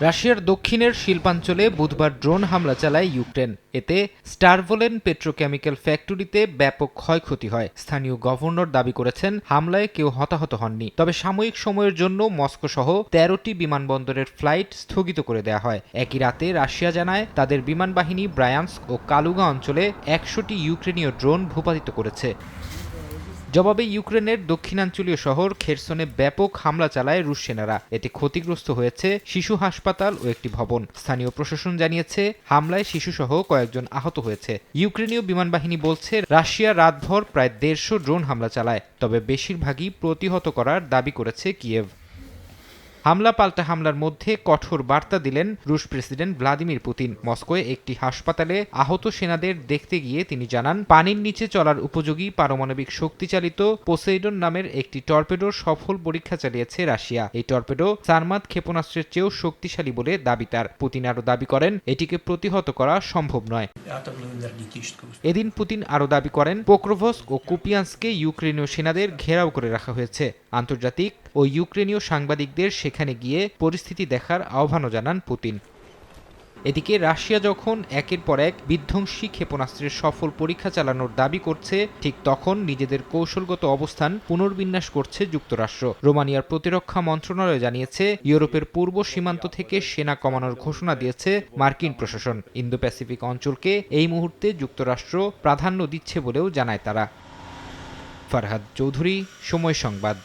রাশিয়ার দক্ষিণের শিল্পাঞ্চলে বুধবার ড্রোন হামলা চালায় ইউক্রেন। এতে স্টারভোলেন পেট্রোকেমিক্যাল ফ্যাক্টরিতে ব্যাপক ক্ষয়ক্ষতি হয়। স্থানীয় গভর্নর দাবি করেছেন, হামলায় কেউ হতাহত হননি। তবে সাময়িক সময়ের জন্য মস্কো সহ তেরোটি বিমানবন্দরের ফ্লাইট স্থগিত করে দেওয়া হয়। একই রাতে রাশিয়া জানায়, তাদের বিমান বাহিনী ব্রায়ান্স্ক ও কালুগা অঞ্চলে একশোটি ইউক্রেনীয় ড্রোন ভূপাতিত করেছে। জবাবে ইউক্রেনের দক্ষিণাঞ্চলীয় শহর খেরসনে ব্যাপক হামলা চালায় রুশ সেনারা। এতে ক্ষতিগ্রস্ত হয়েছে শিশু হাসপাতাল ও একটি ভবন। স্থানীয় প্রশাসন জানিয়েছে, হামলায় শিশুসহ কয়েকজন আহত হয়েছে। ইউক্রেনীয় বিমান বাহিনী বলছে, রাশিয়া রাতভর প্রায় দেড়শো ড্রোন হামলা চালায়, তবে বেশিরভাগই প্রতিহত করার দাবি করেছে কিয়েভ। হামলা পাল্টা হামলার মধ্যে কঠোর বার্তা দিলেন রুশ প্রেসিডেন্ট ভ্লাদিমির পুতিন। মস্কোয় একটি হাসপাতালে আহত সেনাদের দেখতে গিয়ে তিনি জানান, পানির নিচে চলার উপযোগী পারমাণবিক শক্তিচালিত পোসেইডন নামের একটি টর্পেডোর সফল পরীক্ষা চালিয়েছে রাশিয়া। এই টর্পেডো সারমাত ক্ষেপণাস্ত্রের চেয়েও শক্তিশালী বলে দাবি তার। পুতিন আরও দাবি করেন, এটিকে প্রতিহত করা সম্ভব নয়। এদিন পুতিন আরও দাবি করেন পোক্রোভস ও কুপিয়ানস্কে ইউক্রেনীয় সেনাদের ঘেরাও করে রাখা হয়েছে। আন্তর্জাতিক ও ইউক্রেনীয় সাংবাদিকদের সেখানে গিয়ে পরিস্থিতি দেখার আহ্বানও জানান পুতিন। এদিকে রাশিয়া যখন একের পর এক বিধ্বংসী ক্ষেপণাস্ত্রের সফল পরীক্ষা চালানোর দাবি করছে, ঠিক তখন নিজেদের কৌশলগত অবস্থান পুনর্বিন্যাস করছে যুক্তরাষ্ট্র। রোমানিয়ার প্রতিরক্ষা মন্ত্রণালয় জানিয়েছে, ইউরোপের পূর্ব সীমান্ত থেকে সেনা কমানোর ঘোষণা দিয়েছে মার্কিন প্রশাসন। ইন্দো প্যাসিফিক অঞ্চলকে এই মুহূর্তে যুক্তরাষ্ট্র প্রাধান্য দিচ্ছে বলেও জানায় তারা। ফারহাদ চৌধুরী, সময় সংবাদ।